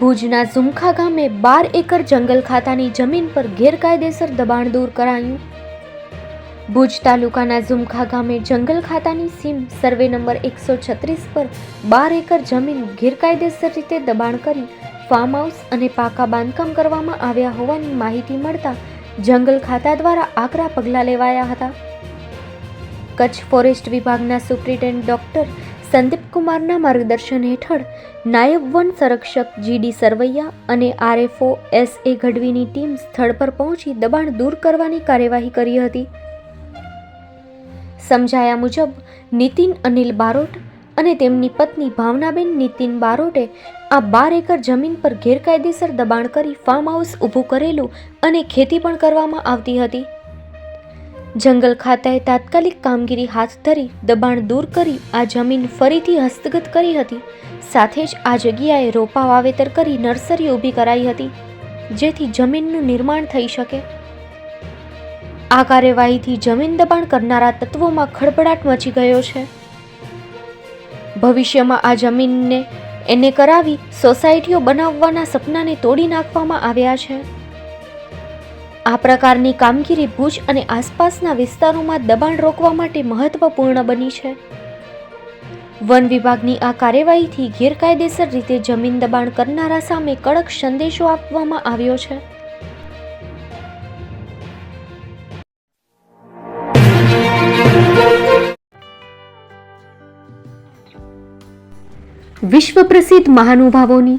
ભુજના ઝુમખા ગામે બાર એકર જંગલ ખાતાની જમીન પર ગેરકાયદેસર દબાણ દૂર કરાયું. ભુજ તાલુકાના ઝુમખા ગામે જંગલ ખાતાની સીમ સર્વે નંબર એકસો છત્રીસ પર બાર એકર જમીન ગેરકાયદેસર રીતે દબાણ કરી ફાર્મ હાઉસ અને પાકા બાંધકામ કરવામાં આવ્યા હોવાની માહિતી મળતા જંગલ ખાતા દ્વારા આકરા પગલાં લેવાયા હતા. કચ્છ ફોરેસ્ટ વિભાગના સુપ્રિન્ટેન્ડન્ટ ડોક્ટર સંદીપ કુમારના માર્ગદર્શન હેઠળ નાયબ વન સંરક્ષક જીડી સરવૈયા અને આરએફઓ એસ એ ગઢવીની ટીમ સ્થળ પર પહોંચી દબાણ દૂર કરવાની કાર્યવાહી કરી હતી. સમજાયા મુજબ નીતિન અનિલ બારોટ અને તેમની પત્ની ભાવનાબેન નીતિન બારોટે આ બાર એકર જમીન પર ગેરકાયદેસર દબાણ કરી ફાર્મ હાઉસ ઊભું કરેલું અને ખેતી પણ કરવામાં આવતી હતી. જંગલ ખાતાએ તાત્કાલિક કામગીરી હાથ ધરી દબાણ દૂર કરી આ જમીન ફરીથી હસ્તગત કરી હતી. સાથે જ આ જગ્યાએ રોપા વાવેતર કરી નર્સરી ઊભી કરાઈ હતી, જેથી જમીનનું નિર્માણ થઈ શકે. આ કાર્યવાહીથી જમીન દબાણ કરનારા તત્વોમાં ખળભળાટ મચી ગયો છે. ભવિષ્યમાં આ જમીનને એને કરાવી સોસાયટીઓ બનાવવાના સપનાને તોડી નાખવામાં આવ્યા છે. આ પ્રકારની કામગીરી ભુજ અને આસપાસના વિસ્તારોમાં દબાણ રોકવા માટે મહત્વપૂર્ણ બની છે. વન વિભાગની આ કાર્યવાહીથી ગેરકાયદેસર રીતે જમીન દબાણ કરનારા સામે કડક સંદેશો આપવામાં આવ્યો છે. વિશ્વ પ્રસિદ્ધ મહાનુભાવોની